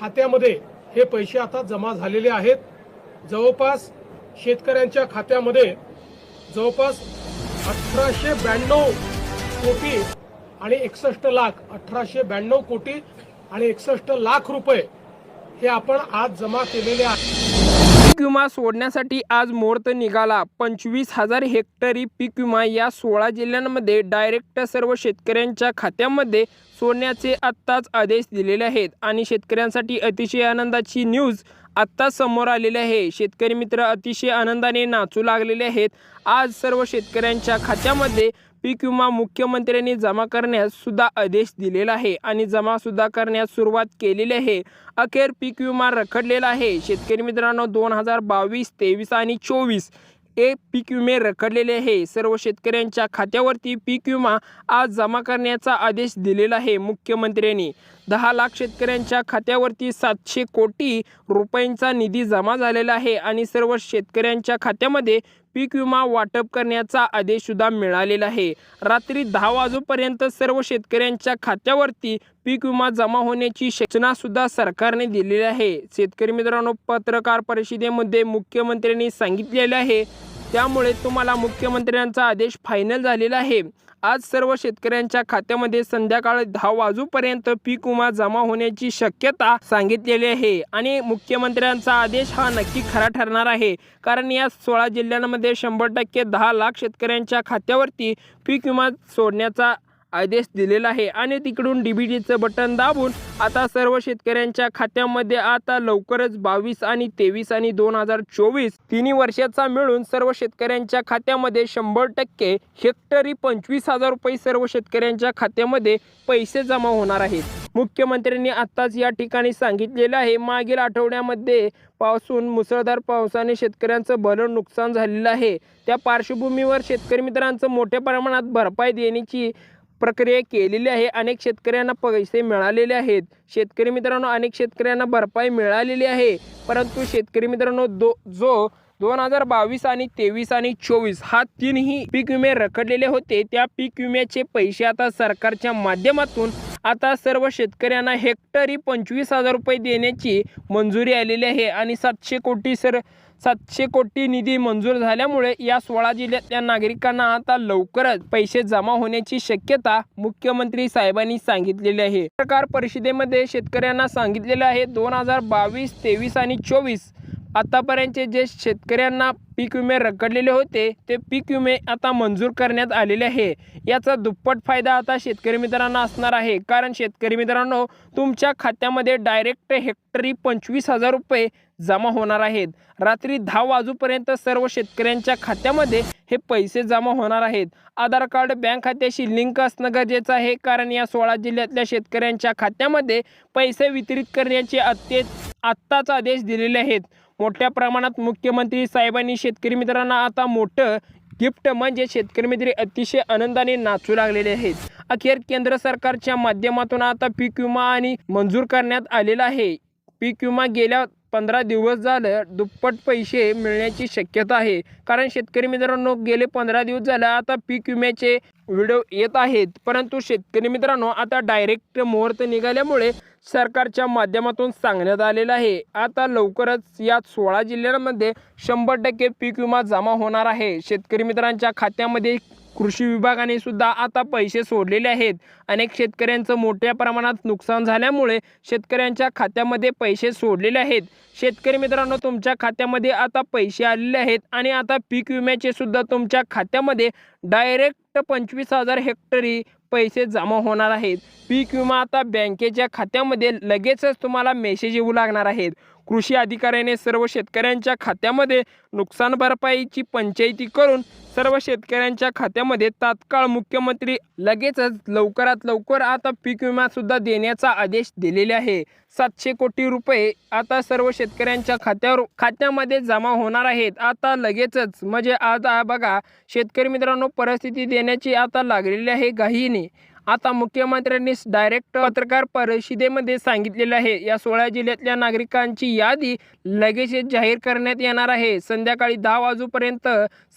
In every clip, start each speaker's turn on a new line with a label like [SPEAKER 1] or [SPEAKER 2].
[SPEAKER 1] खात्यामध्ये हे पैसे आता जमा झालेले आहेत. जवळपास शेतकऱ्यांच्या खात्यामध्ये जवळपास अठराशे ब्याण्णव कोटी आणि एकसष्ट लाख अठराशे ब्याण्णव कोटी आणि एकसष्ट लाख रुपये हे आपण आज जमा केलेले आहेत.
[SPEAKER 2] पीक विमा सोडण्यासाठी आज मुहूर्त निघाला. पंचवीस हजार हेक्टरी पीक विमा या सोळा जिल्ह्यांमध्ये डायरेक्ट सर्व शेतकऱ्यांच्या खात्यामध्ये सोडण्याचे आत्ताच आदेश दिलेले आहेत. आणि शेतकऱ्यांसाठी अतिशय आनंदाची न्यूज आत्ता समोर आलेले आहे. शेतकरी मित्र अतिशय आनंदाने नाचू लागलेले आहेत. आज सर्व शेतकऱ्यांच्या खात्यामध्ये पीक विमा मुख्यमंत्र्यांनी जमा करण्यास सुद्धा आदेश दिलेला आहे आणि जमा सुद्धा करण्यास सुरुवात केलेली आहे. अखेर पीक विमा रखडलेला आहे. शेतकरी मित्रांनो दोन हजार बावीस तेवीस आणि चोवीस हे पीक विमे रखडलेले आहे. सर्व शेतकऱ्यांच्या खात्यावरती पीक विमा आज जमा करण्याचा आदेश दिलेला आहे मुख्यमंत्र्यांनी. दहा लाख शेतकऱ्यांच्या खात्यावरती सातशे कोटी रुपयांचा निधी जमा झालेला आहे आणि सर्व शेतकऱ्यांच्या खात्यामध्ये पीक विमा वाटप करण्याचा आदेशसुद्धा मिळालेला आहे. रात्री दहा वाजूपर्यंत सर्व शेतकऱ्यांच्या खात्यावरती पीक विमा जमा होण्याची सूचना सुद्धा सरकारने दिलेली आहे. शेतकरी मित्रांनो पत्रकार परिषदेमध्ये मुख्यमंत्र्यांनी सांगितलेले आहे त्यामुळे तुम्हाला मुख्यमंत्र्यांचा आदेश फायनल झालेला आहे. आज सर्व शेतकऱ्यांच्या खात्यामध्ये संध्याकाळी दहा वाजूपर्यंत पीक विमा जमा होण्याची शक्यता सांगितलेली आहे आणि मुख्यमंत्र्यांचा आदेश हा नक्की खरा ठरणार आहे. कारण या सोळा जिल्ह्यांमध्ये शंभर टक्के दहा लाख शेतकऱ्यांच्या खात्यावरती पीक विमा सोडण्याचा आदेश दिलेला आहे. आणि तिकडून डीबीटीचं बटन दाबून आता सर्व शेतकऱ्यांच्या खात्यामध्ये आता लवकरच बावीस आणि तेवीस आणि दोन हजार चोवीस तिन्ही वर्षाचा मिळून सर्व शेतकऱ्यांच्या खात्यामध्ये शंभर टक्के हेक्टरी पंचवीस हजार रुपये सर्व शेतकऱ्यांच्या खात्यामध्ये पैसे जमा होणार आहेत. मुख्यमंत्र्यांनी आत्ताच या ठिकाणी सांगितलेलं आहे. मागील आठवड्यामध्ये पावसून मुसळधार पावसाने शेतकऱ्यांचं भलं नुकसान झालेलं आहे. त्या पार्श्वभूमीवर शेतकरी मित्रांचं मोठ्या प्रमाणात भरपाई देण्याची प्रक्रिया केलेली आहे. अनेक शेतकऱ्यांना पैसे मिळालेले आहेत. शेतकरी मित्रांनो अनेक शेतकऱ्यांना भरपाई मिळालेली आहे. परंतु शेतकरी मित्रांनो दो जो दोन हजार बावीस आणि तेवीस आणि चोवीस हा तीनही पीक विमे रखडलेले होते. त्या पीक विम्याचे पैसे आता सरकारच्या माध्यमातून आता सर्व शेतकऱ्यांना हेक्टरी पंचवीस हजार रुपये देण्याची मंजुरी आलेली आहे. आणि सातशे कोटी सर सातशे कोटी निधी मंजूर झाल्यामुळे या सोळा जिल्ह्यातल्या नागरिकांना आता लवकरच पैसे जमा होण्याची शक्यता मुख्यमंत्री साहेबांनी सांगितलेली आहे. सरकार परिषदेमध्ये शेतकऱ्यांना सांगितलेलं आहे दोन हजार बावीस तेवीस आणि चोवीस आतापर्यंतचे जे शेतकऱ्यांना पीक विमे रखडलेले होते ते पीक विमे आता मंजूर करण्यात आलेले आहे. याचा दुप्पट फायदा आता शेतकरी मित्रांना असणार आहे. कारण शेतकरी मित्रांनो तुमच्या खात्यामध्ये डायरेक्ट हेक्टरी पंचवीस हजार रुपये जमा होणार आहेत. रात्री दहा वाजूपर्यंत सर्व शेतकऱ्यांच्या खात्यामध्ये हे पैसे जमा होणार आहेत. आधार कार्ड बँक खात्याशी लिंक असणं गरजेचं आहे. कारण या सोळा जिल्ह्यातल्या शेतकऱ्यांच्या खात्यामध्ये पैसे वितरित करण्याचे अत्ये आत्ताच आदेश दिलेले आहेत. मोठ्या प्रमाणात मुख्यमंत्री साहेबांनी शेतकरी मित्रांना आता मोठं गिफ्ट म्हणजे शेतकरी मित्र अतिशय आनंदाने नाचू लागलेले आहेत. अखेर केंद्र सरकारच्या माध्यमातून आता पीक विमा आणि मंजूर करण्यात आलेला आहे. पीक विमा गेल्या पंधरा दिवस झालं दुप्पट पैसे मिळण्याची शक्यता आहे. कारण शेतकरी मित्रांनो गेले पंधरा दिवस झालं आता पीक विम्याचे व्हिडिओ येत आहेत. परंतु शेतकरी मित्रांनो आता डायरेक्ट मुहूर्त निघाल्यामुळे सरकारच्या माध्यमातून सांगण्यात आलेलं आहे. आता लवकरच या सोळा जिल्ह्यांमध्ये शंभर टक्के पीक विमा जमा होणार आहे. शेतकरी मित्रांच्या खात्यामध्ये कृषी विभागाने सुद्धा आता पैसे सोडलेले आहेत. अनेक शेतकऱ्यांचं मोठ्या प्रमाणात नुकसान झाल्यामुळे शेतकऱ्यांच्या खात्यामध्ये पैसे सोडलेले आहेत. शेतकरी मित्रांनो तुमच्या खात्यामध्ये आता पैसे आलेले आहेत आणि आता पीक विम्याचे सुद्धा तुमच्या खात्यामध्ये डायरेक्ट पंचवीस हजार हेक्टरी पैसे जमा होणार आहेत. पीक विमा आता बँकेच्या खात्यामध्ये लगेचच तुम्हाला मेसेज येऊ लागणार आहेत. कृषी अधिकाऱ्याने सर्व शेतकऱ्यांच्या खात्यामध्ये नुकसान भरपाईची पंचायती करून सर्व शेतकऱ्यांच्या खात्यामध्ये तात्काळ मुख्यमंत्री लगेचच लवकरात लवकर आता पीक विमा सुद्धा देण्याचा आदेश दिलेले आहे. सातशे कोटी रुपये आता सर्व शेतकऱ्यांच्या खात्यावर खात्यामध्ये जमा होणार आहेत. आता लगेचच म्हणजे आज बघा शेतकरी मित्रांनो परिस्थिती देण्याची आता लागलेली आहे घाईने आता मुख्यमंत्र्यांनी डायरेक्ट पत्रकार परिषदेमध्ये सांगितलेलं आहे. या सोळा जिल्ह्यातल्या नागरिकांची यादी लगेचच जाहीर करण्यात येणार आहे. संध्याकाळी दहा वाजूपर्यंत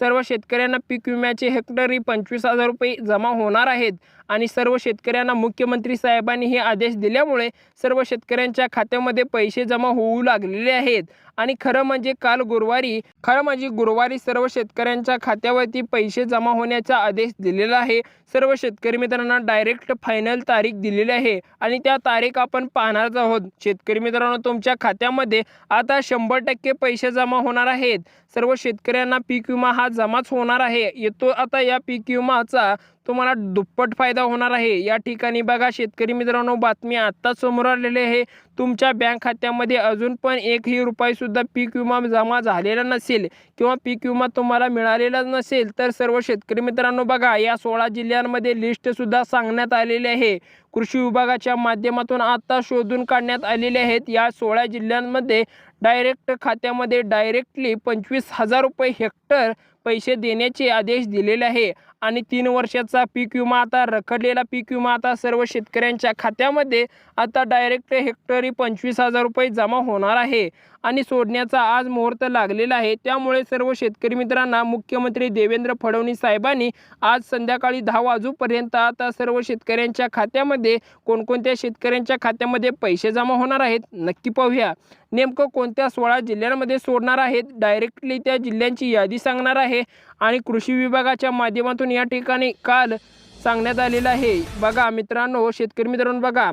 [SPEAKER 2] सर्व शेतकऱ्यांना पीक विम्याचे हेक्टरी पंचवीस हजार रुपये जमा होणार आहेत. आणि सर्व शेतकऱ्यांना मुख्यमंत्री साहेबांनी हे आदेश दिल्यामुळे सर्व शेतकऱ्यांच्या खात्यामध्ये पैसे जमा होऊ लागलेले आहेत. आणि खरं म्हणजे काल गुरुवारी खरं म्हणजे गुरुवारी सर्व शेतकऱ्यांच्या खात्यावरती पैसे जमा होण्याचा आदेश दिलेला आहे. सर्व शेतकरी मित्रांना डायरेक्ट फायनल तारीख दिलेली आहे. आणि त्या तारीख आपण पाहणार आहोत. शेतकरी मित्रांनो तुमच्या खात्यामध्ये आता शंभर टक्के पैसे जमा होणार आहेत. सर्व शेतकऱ्यांना पीक विमा हा जमाच होणार आहे. येतो आता या पीक विमाचा तुम्हाला दुप्पट फायदा होणार आहे. या ठिकाणी बघा शेतकरी मित्रांनो बातमी आत्ताच समोर आलेली आहे. तुमच्या बँक खात्यामध्ये अजून पण एकही रुपयासुद्धा पीक विमा जमा झालेला नसेल किंवा पीक विमा तुम्हाला मिळालेला नसेल तर सर्व शेतकरी मित्रांनो बघा या सोळा जिल्ह्यांमध्ये लिस्टसुद्धा सांगण्यात आलेली आहे. कृषी विभागाच्या माध्यमातून आता शोधून काढण्यात आलेले आहेत. या सोळा जिल्ह्यांमध्ये डायरेक्ट खात्यामध्ये डायरेक्टली पंचवीस हजार रुपये हेक्टर पैसे देण्याचे आदेश दिलेले आहे. आणि तीन वर्षाचा पीक विमा आता रखडलेला पीक विमा आता सर्व शेतकऱ्यांच्या खात्यामध्ये आता डायरेक्ट हेक्टरी पंचवीस हजार रुपये जमा होणार आहे. आणि सोडण्याचा आज मुहूर्त लागलेला आहे. त्यामुळे सर्व शेतकरी मित्रांना मुख्यमंत्री देवेंद्र फडणवीस साहेबांनी आज संध्याकाळी दहा वाजूपर्यंत आता सर्व शेतकऱ्यांच्या खात्यामध्ये कोणकोणत्या शेतकऱ्यांच्या खात्यामध्ये पैसे जमा होणार आहेत नक्की पाहूया. नेमकं कोणत्या सोळा जिल्ह्यांमध्ये सोडणार आहेत? डायरेक्टली त्या जिल्ह्यांची यादी सांगणार आहे. आणि कृषी विभागाच्या माध्यमातून या ठिकाणी काल सांगण्यात आलेलं आहे. बघा मित्रांनो शेतकरी मित्रांनो बघा.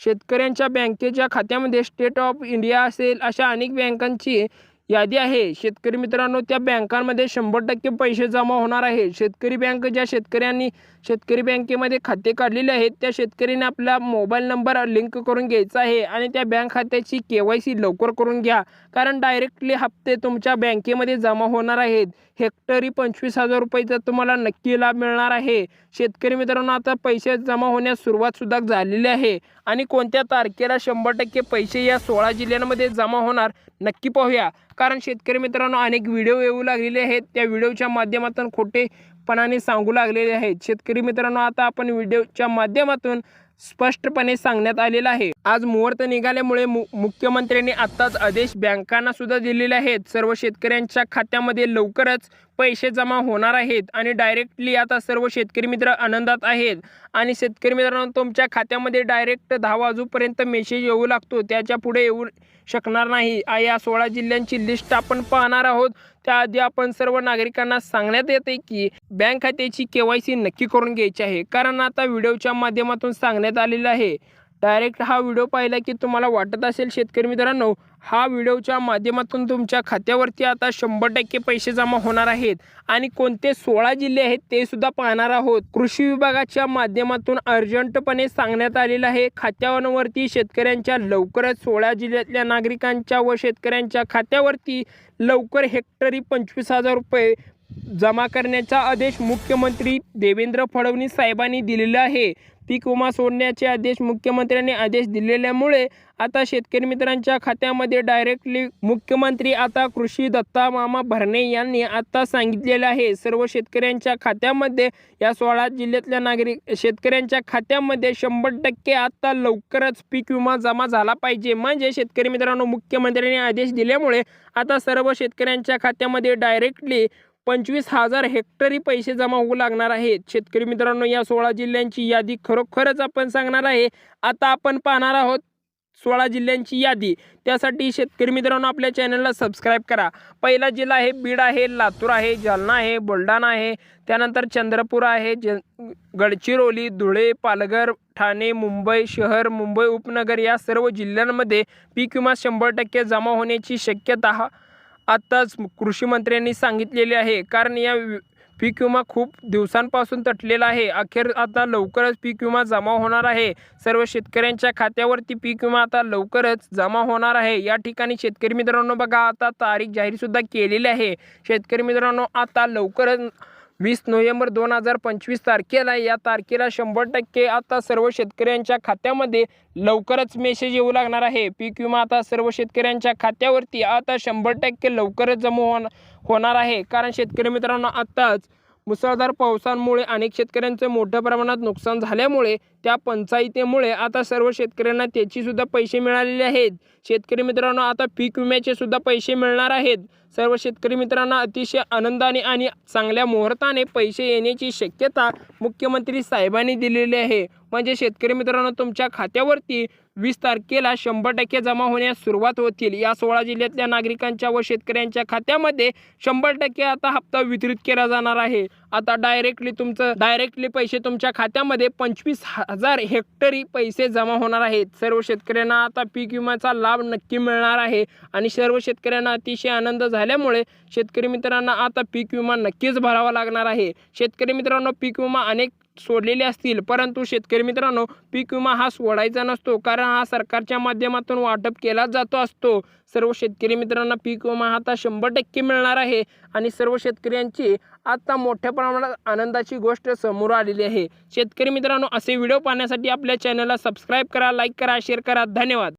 [SPEAKER 2] शेतकऱ्यांच्या बँकेच्या खात्यामध्ये स्टेट ऑफ इंडिया असेल अशा अनेक बँकांची यादी आहे. शेतकरी मित्रांनो त्या बँकांमध्ये शंभर टक्के पैसे जमा होणार आहे. शेतकरी बँक ज्या शेतकऱ्यांनी शेतकरी बँकेमध्ये खाते काढलेले आहेत त्या शेतकऱ्यांनी आपला मोबाईल नंबर लिंक करून घ्यायचा आहे आणि त्या बँक खात्याची के वाय सी लवकर करून घ्या. कारण डायरेक्टली हप्ते तुमच्या बँकेमध्ये जमा होणार आहेत. हेक्टरी पंचवीस हजार रुपयाचा तुम्हाला नक्की लाभ मिळणार आहे. शेतकरी मित्रांनो आता पैसे जमा होण्यास सुरुवातसुद्धा झालेली आहे आणि कोणत्या तारखेला शंभर टक्के पैसे या सोळा जिल्ह्यांमध्ये जमा होणार नक्की पाहूया. कारण शेतकरी मित्रांनो अनेक व्हिडिओ येऊ लागलेले आहेत. त्या व्हिडिओच्या माध्यमातून खोटेपणाने सांगू लागलेले आहेत. शेतकरी मित्रांनो आता आपण व्हिडिओच्या माध्यमातून स्पष्टपणे सांगण्यात आलेलं आहे. आज मुहूर्त निघाल्यामुळे मु मुख्यमंत्र्यांनी आत्ताच आदेश बँकांना सुद्धा दिलेले आहेत. सर्व शेतकऱ्यांच्या खात्यामध्ये लवकरच पैसे जमा होणार आहेत आणि डायरेक्टली आता सर्व शेतकरी मित्र आनंदात आहेत. आणि शेतकरी मित्रांनो तुमच्या खात्यामध्ये डायरेक्ट दहा वाजूपर्यंत मेसेज येऊ लागतो. त्याच्या पुढे येऊ शकणार नाही. या सोळा जिल्ह्यांची लिस्ट आपण पाहणार आहोत. त्याआधी आपण सर्व नागरिकांना सांगण्यात येते की बँक खात्याची केवायसी नक्की करून घ्यायची आहे. कारण आता व्हिडिओच्या माध्यमातून सांगण्यात आलेलं आहे डायरेक्ट हा व्हिडिओ पाहिला की तुम्हाला वाटत असेल शेतकरी मित्रांनो हा व्हिडिओच्या माध्यमातून तुमच्या खात्यावरती आता शंभर टक्के पैसे जमा होणार आहेत. आणि कोणते सोळा जिल्हे आहेत ते सुद्धा पाहणार आहोत. कृषी विभागाच्या माध्यमातून अर्जंटपणे सांगण्यात आलेलं आहे खात्यावरती शेतकऱ्यांच्या लवकरच सोळा जिल्ह्यातल्या नागरिकांच्या व शेतकऱ्यांच्या खात्यावरती लवकर हेक्टरी पंचवीस हजार रुपये जमा करण्याचा आदेश मुख्यमंत्री देवेंद्र फडणवीस साहेबांनी दिलेला आहे. पीक विमा सोडण्याचे आदेश मुख्यमंत्र्यांनी आदेश दिलेल्यामुळे आता शेतकरी मित्रांच्या खात्यामध्ये डायरेक्टली मुख्यमंत्री आता कृषी दत्ता मामा भरणे यांनी आता सांगितलेलं आहे. सर्व शेतकऱ्यांच्या खात्यामध्ये या सोळा जिल्ह्यातल्या नागरिक शेतकऱ्यांच्या खात्यामध्ये शंभर टक्के आता लवकरच पीक विमा जमा झाला पाहिजे. म्हणजे शेतकरी मित्रांनो मुख्यमंत्र्यांनी आदेश दिल्यामुळे आता सर्व शेतकऱ्यांच्या खात्यामध्ये डायरेक्टली पंचवीस हजार हेक्टरी पैसे जमा होऊ लागणार आहेत शेतकरी मित्रांनो या सोळा जिल्ह्यांची यादी खरोखरच आपण सांगणार आहे. आता आपण पाहणार आहोत सोळा जिल्ह्यांची यादी. त्यासाठी शेतकरी मित्रांनो आपल्या चॅनलला सबस्क्राईब करा. पहिला जिल्हा आहे बीड आहे लातूर आहे जालना आहे बुलढाणा आहे. त्यानंतर चंद्रपूर आहे ज गडचिरोली धुळे पालघर ठाणे मुंबई शहर मुंबई उपनगर या सर्व जिल्ह्यांमध्ये पीक विमा शंभर टक्के जमा होण्याची शक्यता हा आत्ताच कृषी मंत्र्यांनी सांगितलेले आहे. कारण या पीक विमा खूप दिवसांपासून तटलेला आहे. अखेर आता लवकरच पीक विमा जमा होणार आहे. सर्व शेतकऱ्यांच्या खात्यावरती पीक विमा आता लवकरच जमा होणार आहे. या ठिकाणी शेतकरी मित्रांनो बघा आता तारीख जाहीरसुद्धा केलेली आहे. शेतकरी मित्रांनो आता लवकरच वीस नोव्हेंबर दोन हजार पंचवीस तारखेला या तारखेला शंभर टक्के आता सर्व शेतकऱ्यांच्या खात्यामध्ये लवकरच मेसेज येऊ लागणार आहे. पीक विमा आता सर्व शेतकऱ्यांच्या खात्यावरती आता शंभर टक्के लवकरच जमा होणार आहे. कारण शेतकरी मित्रांनो आत्ताच मुसळधार पावसांमुळे अनेक शेतकऱ्यांचे मोठ्या प्रमाणात नुकसान झाल्यामुळे त्या पंचायतीमुळे आता सर्व शेतकऱ्यांना त्याचीसुद्धा पैसे मिळालेले आहेत. शेतकरी मित्रांनो आता पीक विम्याचे सुद्धा पैसे मिळणार आहेत. सर्व शेतकरी मित्रांना अतिशय आनंदाने आणि चांगल्या मुहूर्ताने पैसे येण्याची शक्यता मुख्यमंत्री साहेबांनी दिलेली आहे. म्हणजे शेतकरी मित्रांनो तुमच्या खात्यावरती वीस तारखेला शंभर टक्के जमा होण्यास सुरुवात होतील. या सोळा जिल्ह्यातल्या नागरिकांच्या व शेतकऱ्यांच्या खात्यामध्ये शंभर टक्के आता हप्ता वितरित केला जाणार आहे. आता डायरेक्टली तुमचं डायरेक्टली पैसे तुमच्या खात्यामध्ये पंचवीस हजार हेक्टरी पैसे जमा होणार आहेत. सर्व शेतकऱ्यांना आता पीक विम्याचा लाभ नक्की मिळणार आहे आणि सर्व शेतकऱ्यांना अतिशय आनंद झाल्यामुळे शेतकरी मित्रांना आता पीक विमा नक्कीच भरावा लागणार आहे. शेतकरी मित्रांनो पीक विमा अनेक सोडलेले असतील. परंतु शेतकरी मित्रांनो पीक विमा हा सोडायचा नसतो. कारण हा सरकारच्या माध्यमातून वाटप केला जातो असतो. सर्व शेतकरी मित्रांना पीक विमा हा आता शंभर टक्के मिळणार आहे. आणि सर्व शेतकऱ्यांची आता मोठ्या प्रमाणात आनंदाची गोष्ट समोर आलेली आहे. शेतकरी मित्रांनो असे व्हिडिओ पाहण्यासाठी आपल्या चॅनलला सबस्क्राईब करा लाईक करा शेअर करा. धन्यवाद.